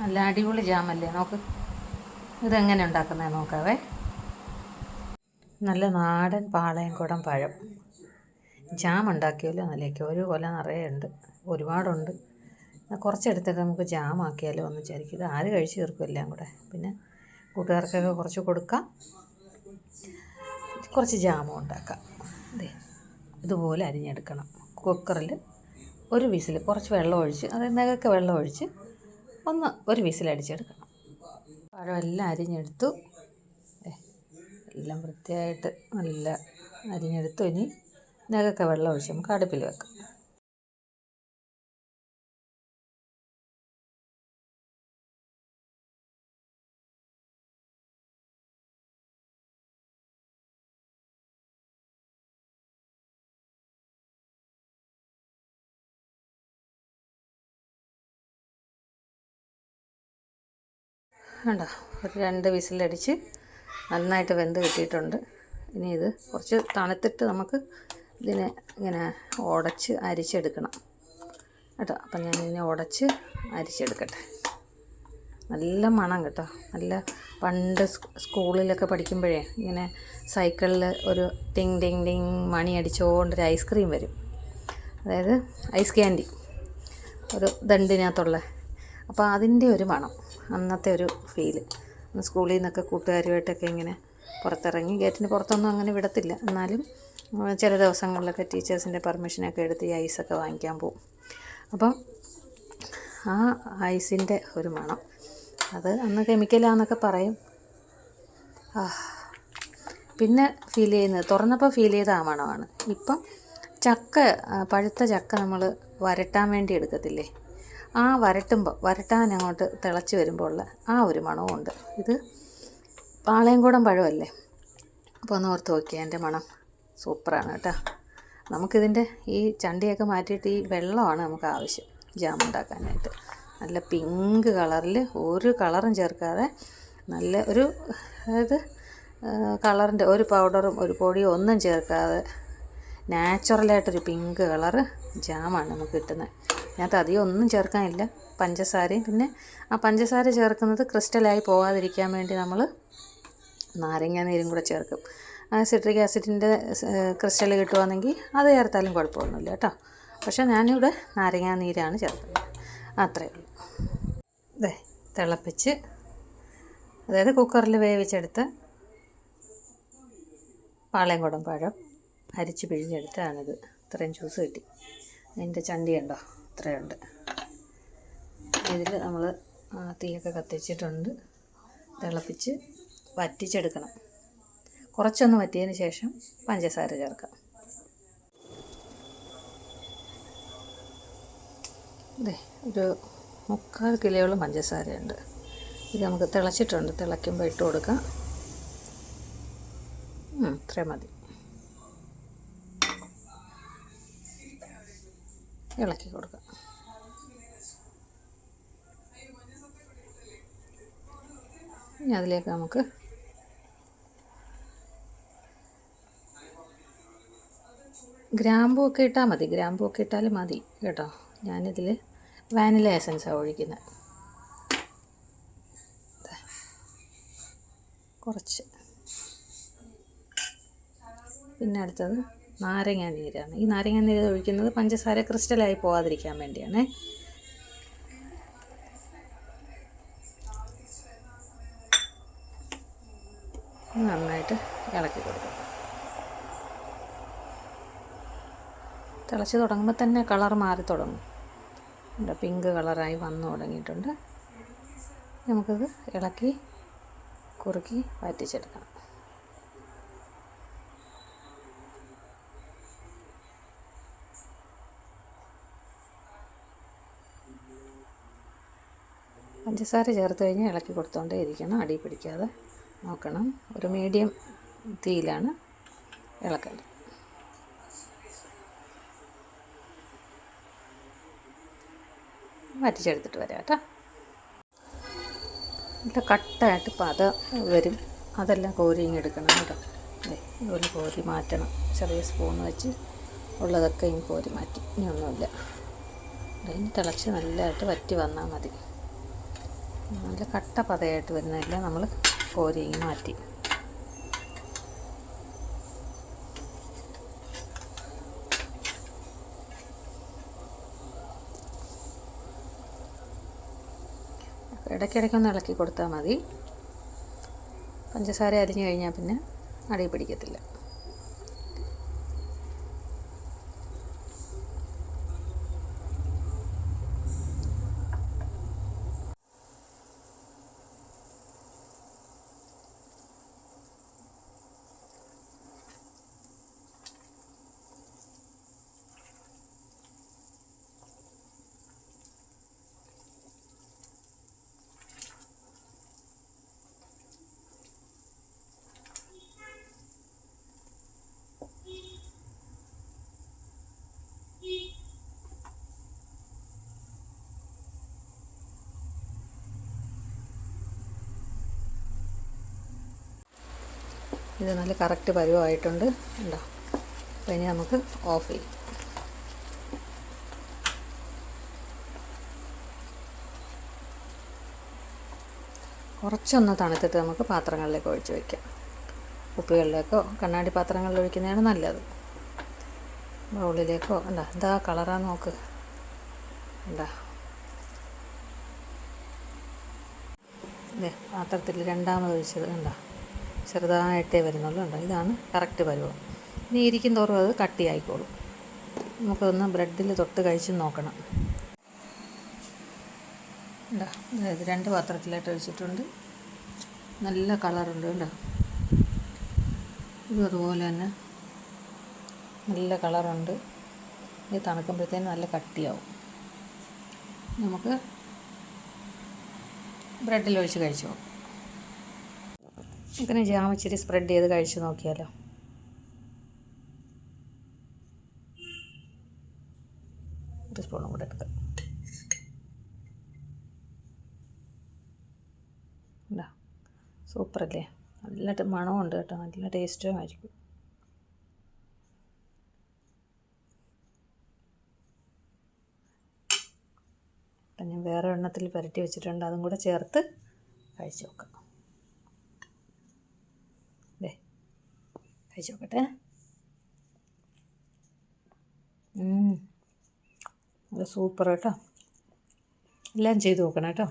നല്ല അടിപൊളി ജാമല്ലേ നോക്ക്. ഇതെങ്ങനെ ഉണ്ടാക്കുന്നത് നോക്കാവേ. നല്ല നാടൻ പാളയംകുടം പഴം. ജാം ഉണ്ടാക്കിയല്ലോ അതിലേക്ക്? ഒരു കൊല നിറയെ ഉണ്ട് ഒരുപാടുണ്ട്. കുറച്ചെടുത്തിട്ട് നമുക്ക് ജാം ആക്കിയാലോ എന്ന് വിചാരിക്കും. ഇത് ആര് കഴിച്ച് തീർക്കും എല്ലാം കൂടെ? പിന്നെ കൂട്ടുകാർക്കൊക്കെ കുറച്ച് കൊടുക്കാം. കുറച്ച് ജാമും ഉണ്ടാക്കാം. അതെ ഇതുപോലെ അരിഞ്ഞെടുക്കണം. കുക്കറിൽ ഒരു വിസിൽ കുറച്ച് വെള്ളം ഒഴിച്ച് അതായത് നികക്ക് വെള്ളം ഒഴിച്ച് ഒന്ന് ഒരു വിസിലടിച്ചെടുക്കണം. പഴമെല്ലാം അരിഞ്ഞെടുത്തു. എല്ലാം വൃത്തിയായിട്ട് നല്ല അരിഞ്ഞെടുത്തു. ഇനി നഗൊക്കെ വെള്ളം ഒഴിച്ച് നമുക്ക് അടുപ്പിൽ വെക്കാം. വേണ്ട ഒരു രണ്ട് വിസിലടിച്ച് നന്നായിട്ട് വെന്ത് കിട്ടിയിട്ടുണ്ട്. ഇനി ഇത് കുറച്ച് തണുത്തിട്ട് നമുക്ക് ഇതിനെ ഇങ്ങനെ ഉടച്ച് അരിച്ചെടുക്കണം. കേട്ടോ അപ്പം ഞാൻ ഇതിനെ ഉടച്ച് അരിച്ചെടുക്കട്ടെ. നല്ല മണം കേട്ടോ നല്ല പണ്ട് സ്കൂളിലൊക്കെ പഠിക്കുമ്പോഴേ ഇങ്ങനെ സൈക്കിളിൽ ഒരു ടിങ് ടിങ് ടിങ് മണി അടിച്ചുകൊണ്ടൊരു ഐസ്ക്രീം വരും. അതായത് ഐസ് ക്യാൻഡി ഒരു ദണ്ടിനകത്തുള്ള. അപ്പോൾ അതിന്റെ ഒരു മണം. അന്നത്തെ ഒരു ഫീൽ സ്കൂളിൽ നിന്നൊക്കെ കൂട്ടുകാരുമായിട്ടൊക്കെ ഇങ്ങനെ പുറത്തിറങ്ങി. ഗേറ്റിന് പുറത്തൊന്നും അങ്ങനെ വിടത്തില്ല. എന്നാലും ചില ദിവസങ്ങളിലൊക്കെ ടീച്ചേഴ്സിന്റെ പെർമിഷനൊക്കെ എടുത്ത് ഈ ഐസൊക്കെ വാങ്ങിക്കാൻ പോകും അപ്പം ആ ഐസിന്റെ ഒരു മണം. അത് അന്ന് കെമിക്കലാന്നൊക്കെ പറയും. ആ പിന്നെ ഫീൽ ചെയ്യുന്നത് തുറന്നപ്പോൾ ഫീൽ ചെയ്ത ആ മണമാണ്. ഇപ്പം ചക്ക പഴുത്ത ചക്ക നമ്മൾ വരട്ടാൻ വേണ്ടി എടുക്കത്തില്ലേ? ആ വരട്ടുമ്പോൾ വരട്ടാൻ അങ്ങോട്ട് തിളച്ച് വരുമ്പോൾ ഉള്ള ആ ഒരു മണവും ഉണ്ട്. ഇത് പാളയംകൂടം പഴമല്ലേ? അപ്പോൾ ഒന്ന് ഓർത്ത് നോക്കിയാൽ എന്റെ മണം സൂപ്പറാണ് കേട്ടോ. നമുക്കിതിന്റെ ഈ ചണ്ടിയൊക്കെ മാറ്റിയിട്ട് ഈ വെള്ളമാണ് നമുക്ക് ആവശ്യം ജാം ഉണ്ടാക്കാനായിട്ട്. നല്ല പിങ്ക് കളറിൽ ഒരു കളറും ചേർക്കാതെ നല്ല ഒരു അതായത് കളറിന്റെ ഒരു പൗഡറും ഒരു പൊടിയും ഒന്നും ചേർക്കാതെ നാച്ചുറലായിട്ടൊരു പിങ്ക് കളറ് ജാമാണ് നമുക്ക് കിട്ടുന്നത്. അതിനകത്ത് അധികം ഒന്നും ചേർക്കാനില്ല. പഞ്ചസാരയും. പിന്നെ ആ പഞ്ചസാര ചേർക്കുന്നത് ക്രിസ്റ്റലായി പോകാതിരിക്കാൻ വേണ്ടി നമ്മൾ നാരങ്ങ നീരും കൂടെ ചേർക്കും. സിട്രിക് ആസിഡിന്റെ ക്രിസ്റ്റൽ കിട്ടുവാണെങ്കിൽ അത് ചേർത്താലും കുഴപ്പമൊന്നുമില്ല കേട്ടോ. പക്ഷേ ഞാനിവിടെ നാരങ്ങ നീരാണ് ചേർക്കുന്നത്. അത്രയേ ഉള്ളൂ. ഇതേ തിളപ്പിച്ച് അതായത് കുക്കറിൽ വേവിച്ചെടുത്ത് പാളയംകുടം പഴം അരിച്ച് പിഴിഞ്ഞെടുത്താണിത് ഇത്രയും ജ്യൂസ് കിട്ടി. അതിന്റെ ചണ്ടി ഉണ്ടോ ഇത്രയുണ്ട് ഇതിൽ നമ്മൾ തീയൊക്കെ കത്തിച്ചിട്ടുണ്ട്. തിളപ്പിച്ച് വറ്റിച്ചെടുക്കണം. കുറച്ചൊന്ന് വറ്റിയതിന് ശേഷം പഞ്ചസാര ചേർക്കാം. അതെ ഒരു മുക്കാൽ കിലോയോളം പഞ്ചസാരയുണ്ട്. ഇത് നമുക്ക് തിളച്ചിട്ടുണ്ട്. തിളയ്ക്കുമ്പോൾ ഇട്ട് കൊടുക്കാം. ഇത്രയും മതി. ഇളക്കി കൊടുക്കുക ഇനി അതിലേക്ക് നമുക്ക് ഗ്രാമ്പൂ ഒക്കെ ഇട്ടാൽ മതി. ഗ്രാമ്പൂ ഒക്കെ ഇട്ടാലും മതി കേട്ടോ. ഞാനിതിൽ വാനില എസൻസാണ് ഒഴിക്കുന്നത്. കുറച്ച്. പിന്നെ അടുത്തത് നാരങ്ങ നീരാണ് ഈ നാരങ്ങ നീര് ഒഴിക്കുന്നത് പഞ്ചസാര ക്രിസ്റ്റലായി പോകാതിരിക്കാൻ വേണ്ടിയാണ്. നന്നായിട്ട് ഇളക്കി കൊടുക്കും. തിളച്ച് തുടങ്ങുമ്പോൾ തന്നെ കളർ മാറി തുടങ്ങും. പിങ്ക് കളറായി വന്നു തുടങ്ങിയിട്ടുണ്ട്. നമുക്കിത് ഇളക്കി കുറുക്കി വറ്റിച്ചെടുക്കണം പഞ്ചസാര ചേർത്ത് കഴിഞ്ഞാൽ ഇളക്കി കൊടുത്തോണ്ടേ ഇരിക്കണം. അടി പിടിക്കാതെ നോക്കണം. ഒരു മീഡിയം തീയിലാണ് ഇളക്കേണ്ടത്. വറ്റിച്ചെടുത്തിട്ട് വരാം കേട്ടോ. നല്ല കട്ടായിട്ട് പത വരും. അതെല്ലാം കോരി ഇങ്ങെടുക്കണം കേട്ടോ. ഇതുപോലെ കോരി മാറ്റണം. ചെറിയ സ്പൂൺ വെച്ച് ഉള്ളതൊക്കെ ഇങ്ങ് കോരി മാറ്റി. ഇനി ഒന്നുമില്ല. അതിന് തിളച്ച് നല്ലതായിട്ട് വറ്റി വന്നാൽ മതി. നല്ല കട്ട പതയായിട്ട് വരുന്നതെല്ലാം നമ്മൾ കോരി മാറ്റി. ഇടയ്ക്കിടയ്ക്കൊന്ന് ഇളക്കി കൊടുത്താൽ മതി. പഞ്ചസാര അരിഞ്ഞു കഴിഞ്ഞാൽ പിന്നെ അടി പിടിക്കത്തില്ല. ഇത് നല്ല കറക്റ്റ് പരുവമായിട്ടുണ്ട് ഉണ്ടോ അപ്പോൾ ഇനി നമുക്ക് ഓഫ് ചെയ്യും. കുറച്ചൊന്ന് തണുത്തിട്ട് നമുക്ക് പാത്രങ്ങളിലേക്ക് ഒഴിച്ച് വയ്ക്കാം കുപ്പികളിലേക്കോ കണ്ണാടി പാത്രങ്ങളിൽ ഒഴിക്കുന്നതാണ് നല്ലത്. ബൗളിലേക്കോ എന്താ എന്താ കളറാന്ന് നോക്ക്. എന്താ പാത്രത്തിൽ രണ്ടാമത് ഒഴിച്ചത് കണ്ടോ? ചെറുതായിട്ടേ വരുന്നുള്ളൂ. ഉണ്ടോ ഇതാണ് കറക്റ്റ് പരുവം. ഇനി ഇരിക്കും തോറും അത് കട്ടിയായിക്കോളും. നമുക്കൊന്ന് ബ്രെഡിൽ തൊട്ട് കഴിച്ച് നോക്കണം. ഉണ്ടോ അതായത് രണ്ട് പാത്രത്തിലായിട്ട് ഒഴിച്ചിട്ടുണ്ട്. നല്ല കളറുണ്ട് കേട്ടോ ഇതും അതുപോലെ തന്നെ നല്ല കളറുണ്ട്. ഇത് തണുക്കുമ്പോഴത്തേനും നല്ല കട്ടിയാവും. നമുക്ക് ബ്രെഡിൽ ഒഴിച്ച് കഴിച്ചു ഇതിന് ജാം ഇച്ചിരി സ്പ്രെഡ് ചെയ്ത് കഴിച്ച് നോക്കിയാലോ? ഒരു സ്പൂണും കൂടെ എടുക്കാം സൂപ്പറല്ലേ നല്ല മണമുണ്ട് കേട്ടോ. നല്ല ടേസ്റ്റും ആയിരിക്കും. ഞാൻ വേറെ എണ്ണത്തിൽ പുരട്ടി വെച്ചിട്ടുണ്ട്. അതും കൂടെ ചേർത്ത് കഴിച്ച് നോക്കാം. കഴിച്ച് നോക്കട്ടെ സൂപ്പർ കേട്ടോ. എല്ലാം ചെയ്ത് നോക്കണം കേട്ടോ.